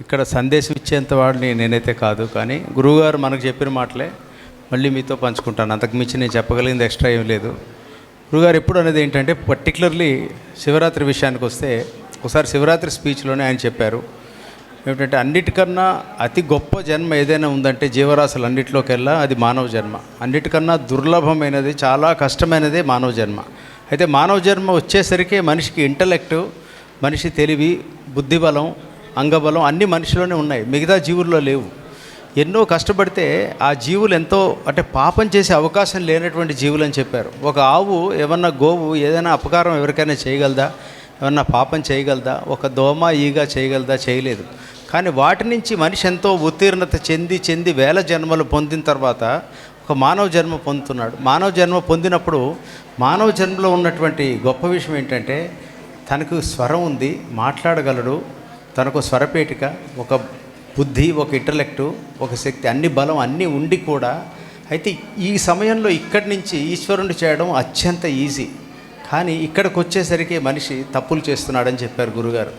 ఇక్కడ సందేశం ఇచ్చేంత వాడిని నేనైతే కాదు కానీ గురువుగారు మనకు చెప్పిన మాటలే మళ్ళీ మీతో పంచుకుంటాను. అంతకు మించి నేను చెప్పగలిగింది ఎక్స్ట్రా ఏం లేదు. గురుగారు ఎప్పుడు అనేది ఏంటంటే పర్టికులర్లీ శివరాత్రి విషయానికి వస్తే ఒకసారి శివరాత్రి స్పీచ్లోనే ఆయన చెప్పారు. ఏమిటంటే అన్నిటికన్నా అతి గొప్ప జన్మ ఏదైనా ఉందంటే జీవరాశులు అన్నిటిలోకెల్లా అది మానవ జన్మ. అన్నిటికన్నా దుర్లభమైనది చాలా కష్టమైనదే మానవ జన్మ. అయితే మానవ జన్మ వచ్చేసరికి మనిషికి ఇంటలెక్ట్ మనిషి తెలివి బుద్ధిబలం అంగబలం అన్ని మనిషిలోనే ఉన్నాయి మిగతా జీవుల్లో లేవు. ఎన్నో కష్టపడితే ఆ జీవులు ఎంతో అంటే పాపం చేసే అవకాశం లేనటువంటి జీవులు అని చెప్పారు. ఒక ఆవు ఏమన్నా గోవు ఏదైనా అపకారం ఎవరికైనా చేయగలదా? ఏమన్నా పాపం చేయగలదా? ఒక దోమ ఈగ చేయగలదా? చేయలేదు. కానీ వాటి నుంచి మనిషి ఎంతో ఉత్తీర్ణత చెంది చెంది వేల జన్మలు పొందిన తర్వాత ఒక మానవ జన్మ పొందుతున్నాడు. మానవ జన్మ పొందినప్పుడు మానవ జన్మలో ఉన్నటువంటి గొప్ప విషయం ఏంటంటే తనకు స్వరం ఉంది మాట్లాడగలడు తనకు స్వరపేటిక ఒక బుద్ధి ఒక ఇంటలెక్టు ఒక శక్తి అన్ని బలం అన్నీ ఉండి కూడా అయితే ఈ సమయంలో ఇక్కడి నుంచి ఈశ్వరుని చేయడం అత్యంత ఈజీ. కానీ ఇక్కడికి వచ్చేసరికి మనిషి తప్పులు చేస్తున్నాడని చెప్పారు గురుగారు.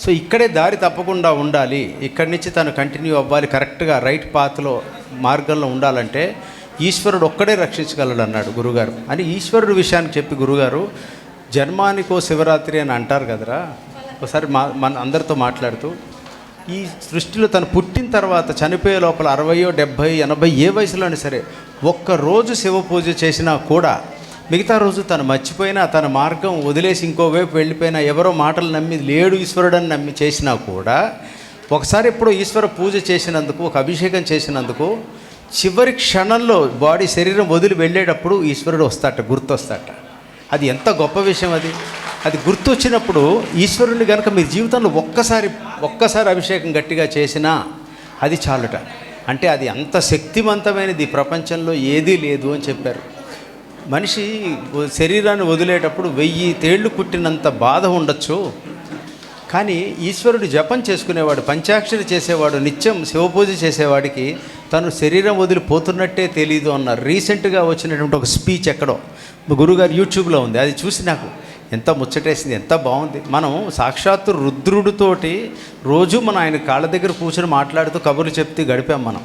సో ఇక్కడే దారి తప్పకుండా ఉండాలి. ఇక్కడి నుంచి తను కంటిన్యూ అవ్వాలి కరెక్ట్గా రైట్ పాత్లో మార్గంలో ఉండాలంటే ఈశ్వరుడు ఒక్కడే రక్షించగలడు అన్నాడు గురుగారు. అని ఈశ్వరుడు విషయాన్ని చెప్పి గురుగారు జన్మానికో శివరాత్రి అని అంటారు కదరా ఒకసారి మా మన అందరితో మాట్లాడుతూ ఈ సృష్టిలో తను పుట్టిన తర్వాత చనిపోయే లోపల అరవయో డెబ్భై ఎనభై ఏ వయసులోనే సరే ఒక్కరోజు శివ పూజ చేసినా కూడా మిగతా రోజు తను మర్చిపోయినా తన మార్గం వదిలేసి ఇంకోవైపు వెళ్ళిపోయినా ఎవరో మాటలు నమ్మి లేడు ఈశ్వరుడని నమ్మి చేసినా కూడా ఒకసారి ఎప్పుడో ఈశ్వర పూజ చేసినందుకు ఒక అభిషేకం చేసినందుకు చివరి క్షణంలో బాడీ శరీరం వదిలి వెళ్ళేటప్పుడు ఈశ్వరుడు వస్తాట గుర్తొస్తాట అది ఎంత గొప్ప విషయం అది. అది గుర్తొచ్చినప్పుడు ఈశ్వరుని కనుక మీ జీవితంలో ఒక్కసారి ఒక్కసారి అభిషేకం గట్టిగా చేసినా అది చాలుట. అంటే అది అంత శక్తివంతమైనది ప్రపంచంలో ఏదీ లేదు అని చెప్పారు. మనిషి శరీరాన్ని వదిలేటప్పుడు వెయ్యి తేళ్ళు కుట్టినంత బాధ ఉండొచ్చు. కానీ ఈశ్వరుడు జపం చేసుకునేవాడు పంచాక్షరి చేసేవాడు నిత్యం శివపూజ చేసేవాడికి తను శరీరం వదిలిపోతున్నట్టే తెలియదు అన్నారు రీసెంట్గా వచ్చినటువంటి ఒక స్పీచ్ ఎక్కడో గురుగారు యూట్యూబ్లో ఉంది. అది చూసి నాకు ఎంత ముచ్చటేసింది ఎంత బాగుంది. మనం సాక్షాత్తు రుద్రుడితోటి రోజు మనం ఆయన కాళ్ళ దగ్గర కూర్చొని మాట్లాడుతూ కబుర్లు చెప్తూ గడిపాం మనం.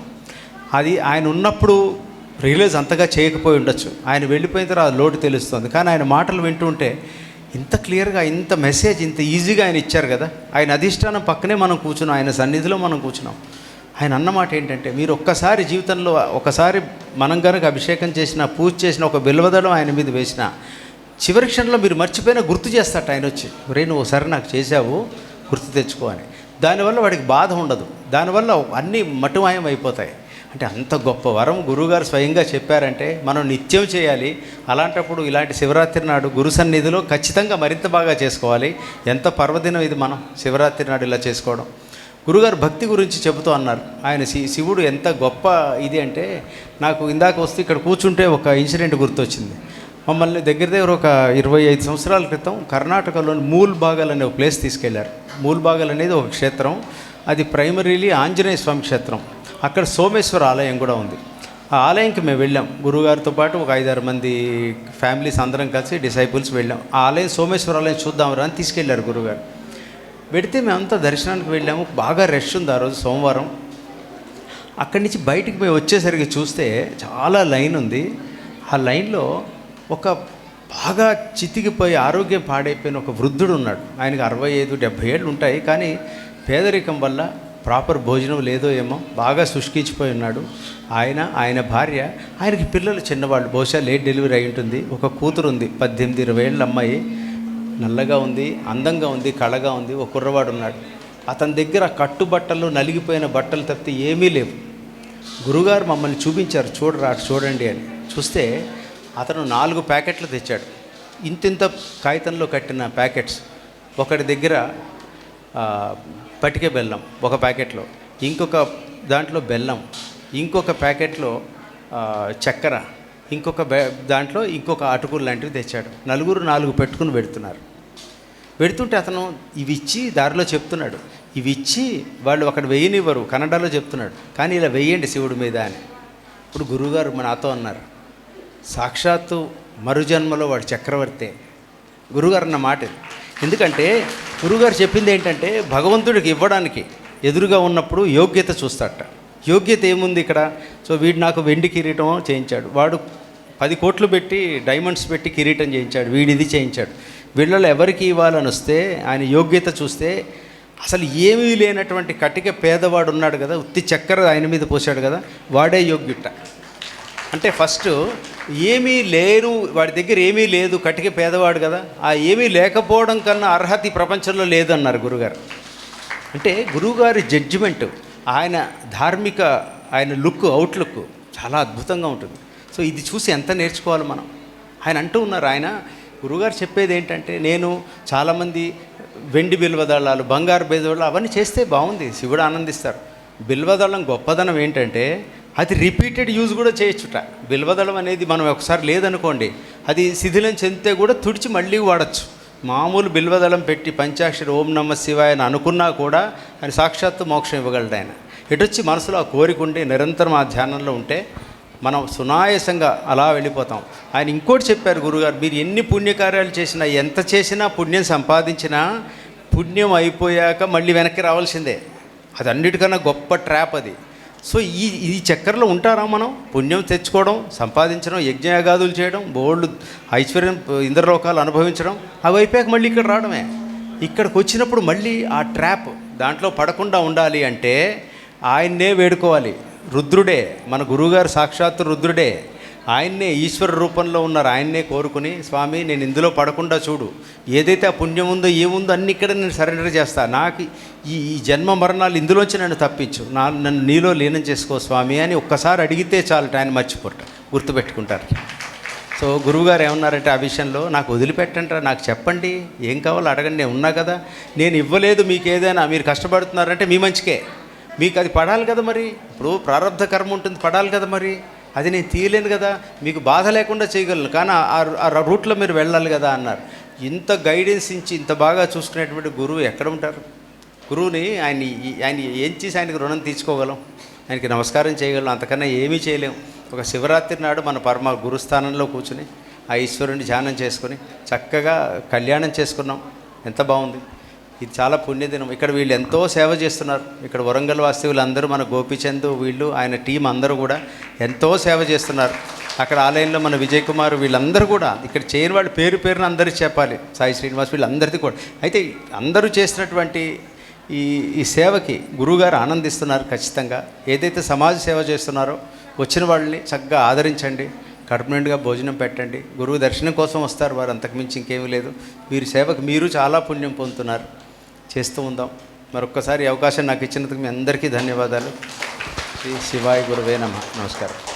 అది ఆయన ఉన్నప్పుడు రియలైజ్ అంతగా చేయకపోయి ఉండొచ్చు. ఆయన వెళ్ళిపోయిన తర్వాత లోటు తెలుస్తుంది. కానీ ఆయన మాటలు వింటుంటే ఇంత క్లియర్గా ఇంత మెసేజ్ ఇంత ఈజీగా ఆయన ఇచ్చారు కదా. ఆయన అధిష్టానం పక్కనే మనం కూర్చున్నాం. ఆయన సన్నిధిలో మనం కూర్చున్నాం. ఆయన అన్నమాట ఏంటంటే మీరు ఒక్కసారి జీవితంలో ఒకసారి మనం కనుక అభిషేకం చేసిన పూజ చేసిన ఒక బిల్వదడం ఆయన మీద వేసిన చివరి క్షణంలో మీరు మర్చిపోయినా గుర్తు చేస్తాట ఆయన వచ్చి రే నువ్వు ఒకసారి నాకు చేసావు గుర్తు తెచ్చుకో అని. దానివల్ల వాడికి బాధ ఉండదు. దానివల్ల అన్నీ మటుమాయం అయిపోతాయి. అంటే అంత గొప్ప వరం గురువుగారు స్వయంగా చెప్పారంటే మనం నిత్యం చేయాలి. అలాంటప్పుడు ఇలాంటి శివరాత్రి నాడు గురు సన్నిధిలో ఖచ్చితంగా మరింత బాగా చేసుకోవాలి. ఎంత పర్వదినం ఇది మనం శివరాత్రి నాడు ఇలా చేసుకోవడం. గురుగారు భక్తి గురించి చెబుతూ అన్నారు. ఆయన శి శివుడు ఎంత గొప్ప ఇది అంటే నాకు ఇందాక వస్తే ఇక్కడ కూర్చుంటే ఒక ఇన్సిడెంట్ గుర్తొచ్చింది. మమ్మల్ని దగ్గర దగ్గర ఒక ఇరవై ఐదు సంవత్సరాల క్రితం కర్ణాటకలోని మూల్ బాగల్ అనే ఒక ప్లేస్ తీసుకెళ్ళారు. మూల్ బాగల్ అనేది ఒక క్షేత్రం. అది ప్రైమరీలీ ఆంజనేయ స్వామి క్షేత్రం. అక్కడ సోమేశ్వర ఆలయం కూడా ఉంది. ఆ ఆలయంకి మేము వెళ్ళాం. గురుగారితో పాటు ఒక ఐదారు మంది ఫ్యామిలీస్ అందరం కలిసి డిసైపుల్స్ వెళ్ళాం. ఆ ఆలయం సోమేశ్వర ఆలయం చూద్దాం రా అని తీసుకెళ్ళారు గురుగారు. పెడితే మేమంతా దర్శనానికి వెళ్ళాము. బాగా రష్ ఉంది ఆ రోజు సోమవారం. అక్కడి నుంచి బయటికి మేము వచ్చేసరికి చూస్తే చాలా లైన్ ఉంది. ఆ లైన్లో ఒక బాగా చితికిపోయి ఆరోగ్యం పాడైపోయిన ఒక వృద్ధుడు ఉన్నాడు. ఆయనకి అరవై ఐదు డెబ్భై ఏళ్ళు ఉంటాయి. కానీ పేదరికం వల్ల ప్రాపర్ భోజనం లేదో ఏమో బాగా శుష్కించిపోయి ఉన్నాడు. ఆయన ఆయన భార్య ఆయనకి పిల్లలు చిన్నవాళ్ళు. బహుశా లేట్ డెలివరీ అయి ఉంటుంది. ఒక కూతురు ఉంది పద్దెనిమిది ఇరవై ఏళ్ళ అమ్మాయి. నల్లగా ఉంది అందంగా ఉంది కళగా ఉంది ఒక కుర్రవాడు ఉన్నాడు. అతని దగ్గర కట్టుబట్టలు నలిగిపోయిన బట్టలు తప్పితే ఏమీ లేవు. గురుగారు మమ్మల్ని చూపించారు. చూడరా అటు చూడండి అని. చూస్తే అతను నాలుగు ప్యాకెట్లు తెచ్చాడు. ఇంతింత కాగితంలో కట్టిన ప్యాకెట్స్. ఒకటి దగ్గర పటికే పటిక బెల్లం ఒక ప్యాకెట్లో. ఇంకొక దాంట్లో బెల్లం. ఇంకొక ప్యాకెట్లో చక్కెర. ఇంకొక దాంట్లో ఇంకొక అటుకులు లాంటివి తెచ్చాడు. నలుగురు నాలుగు పెట్టుకుని పెడుతున్నారు. పెడుతుంటే అతను ఇవి ఇచ్చి దారిలో చెప్తున్నాడు. ఇవి ఇచ్చి వాళ్ళు అక్కడ వేయనివ్వరు కన్నడలో చెప్తున్నాడు. కానీ ఇలా వెయ్యండి శివుడి మీద అని. ఇప్పుడు గురువుగారు మన నాతో అన్నారు. సాక్షాత్తు మరుజన్మలో వాడు చక్రవర్తే. గురుగారు అన్న మాట ఎందుకంటే గురుగారు చెప్పింది ఏంటంటే భగవంతుడికి ఇవ్వడానికి ఎదురుగా ఉన్నప్పుడు యోగ్యత చూస్తాట యోగ్యత ఏముంది ఇక్కడ? సో వీడు నాకు వెండి కిరీటం చేయించాడు. వాడు పది కోట్లు పెట్టి డైమండ్స్ పెట్టి కిరీటం చేయించాడు. వీడిది చేయించాడు. వీళ్ళలో ఎవరికి ఇవ్వాలని వస్తే ఆయన యోగ్యత చూస్తే అసలు ఏమీ లేనటువంటి కటిక పేదవాడు ఉన్నాడు కదా. ఉత్తి చక్కెర ఆయన మీద పోసాడు కదా. వాడే యోగ్యుట అంటే ఫస్ట్ ఏమీ లేరు వాడి దగ్గర ఏమీ లేదు కటిక పేదవాడు కదా. ఆ ఏమీ లేకపోవడం కన్నా అర్హత ఈ ప్రపంచంలో లేదన్నారు గురుగారు. అంటే గురువుగారి జడ్జిమెంట్ ఆయన ధార్మిక ఆయన లుక్ అవుట్లుక్ చాలా అద్భుతంగా ఉంటుంది. సో ఇది చూసి ఎంత నేర్చుకోవాలి మనం? ఆయన అంటూ ఉన్నారు ఆయన గురుగారు చెప్పేది ఏంటంటే నేను చాలామంది వెండి బిల్వదళాలు బంగారు బిల్వదళాలు అవన్నీ చేస్తే బాగుంది శివుడు ఆనందిస్తారు. బిల్వదళం గొప్పదనం ఏంటంటే అది రిపీటెడ్ యూజ్ కూడా చేయొచ్చుట. బిల్వదళం అనేది మనం ఒకసారి లేదనుకోండి అది శిథిలం చెందితే కూడా తుడిచి మళ్ళీ వాడచ్చు. మామూలు బిల్వదళం పెట్టి పంచాక్షరి ఓం నమ శివాయ అని అనుకున్నా కూడా ఆయన సాక్షాత్తు మోక్షం ఇవ్వగలడు ఆయన. ఎటొచ్చి మనసులో ఆ కోరిక ఉండి నిరంతరం ఆ ధ్యానంలో ఉంటే మనం సునాయసంగా అలా వెళ్ళిపోతాం. ఆయన ఇంకోటి చెప్పారు గురుగారు మీరు ఎన్ని పుణ్యకార్యాలు చేసినా ఎంత చేసినా పుణ్యం సంపాదించినా పుణ్యం అయిపోయాక మళ్ళీ వెనక్కి రావాల్సిందే. అది అన్నిటికన్నా గొప్ప ట్రాప్ అది. సో ఈ ఈ చక్కెరలో ఉంటారా మనం? పుణ్యం తెచ్చుకోవడం సంపాదించడం యజ్ఞయాగాదులు చేయడం బోళ్ళు ఐశ్వర్యం ఇంద్రలోకాలు అనుభవించడం అవి అయిపోయాక మళ్ళీ ఇక్కడ రావడమే. ఇక్కడికి వచ్చినప్పుడు మళ్ళీ ఆ ట్రాప్ దాంట్లో పడకుండా ఉండాలి అంటే ఆయన్నే వేడుకోవాలి. రుద్రుడే మన గురువుగారు సాక్షాత్తు రుద్రుడే. ఆయన్నే ఈశ్వర రూపంలో ఉన్నారు. ఆయన్నే కోరుకుని స్వామి నేను ఇందులో పడకుండా చూడు. ఏదైతే ఆ పుణ్యం ఉందో ఏముందో అన్ని ఇక్కడ నేను సరెండర్ చేస్తా. నాకు ఈ ఈ జన్మ మరణాలు ఇందులోంచి నన్ను తప్పించు. నా నన్ను నీలో లీనం చేసుకో స్వామి అని ఒక్కసారి అడిగితే చాలు ఆయన మర్చిపోట గుర్తుపెట్టుకుంటారు. సో గురువుగారు ఏమన్నారంటే ఆ విషయంలో నాకు వదిలిపెట్టంటారా నాకు చెప్పండి. ఏం కావాలో అడగండి. నేను ఉన్నా కదా. నేను ఇవ్వలేదు మీకు ఏదైనా మీరు కష్టపడుతున్నారంటే మీ మంచికే. మీకు అది పడాలి కదా మరి. ఇప్పుడు ప్రారంధ కర్మ ఉంటుంది పడాలి కదా మరి. అది నేను తీయలేను కదా మీకు బాధ లేకుండా చేయగలను కానీ ఆ- ఆ రూట్లో మీరు వెళ్ళాలి కదా అన్నారు. ఇంత గైడెన్స్ ఇచ్చి ఇంత బాగా చూసుకునేటువంటి గురువు ఎక్కడ ఉంటారు? గురువుని ఆయన ఆయన ఏం చేసి ఆయనకి రుణం తీర్చుకోగలం? ఆయనకి నమస్కారం చేయగలం అంతకన్నా ఏమీ చేయలేం. ఒక శివరాత్రి నాడు మన పరమ గురుస్థానంలో కూర్చుని ఆ ఈశ్వరుని ధ్యానం చేసుకుని చక్కగా కళ్యాణం చేసుకున్నాం. ఎంత బాగుంది. ఇది చాలా పుణ్యదినం. ఇక్కడ వీళ్ళు ఎంతో సేవ చేస్తున్నారు. ఇక్కడ వరంగల్ వాస్తవులు అందరూ మన గోపిచంద్ వీళ్ళు ఆయన టీం అందరూ కూడా ఎంతో సేవ చేస్తున్నారు. అక్కడ ఆలయంలో మన విజయ్ కుమార్ వీళ్ళందరూ కూడా ఇక్కడ చేయని వాళ్ళ పేరు పేరున అందరూ చెప్పాలి. సాయి శ్రీనివాస్ వీళ్ళందరిది కూడా. అయితే అందరూ చేసినటువంటి ఈ ఈ సేవకి గురువుగారు ఆనందిస్తున్నారు ఖచ్చితంగా. ఏదైతే సమాజ సేవ చేస్తున్నారో వచ్చిన వాళ్ళని చక్కగా ఆదరించండి. కడుపునిండుగా భోజనం పెట్టండి. గురువు దర్శనం కోసం వస్తారు. వారు అంతకుమించి ఇంకేమీ లేదు. వీరి సేవకు మీరు చాలా పుణ్యం పొందుతున్నారు. చేస్తూ ఉందాం. మరొక్కసారి అవకాశం నాకు ఇచ్చినందుకు మీ అందరికీ ధన్యవాదాలు. శ్రీ శివాయ గురువే నమ. నమస్కారం.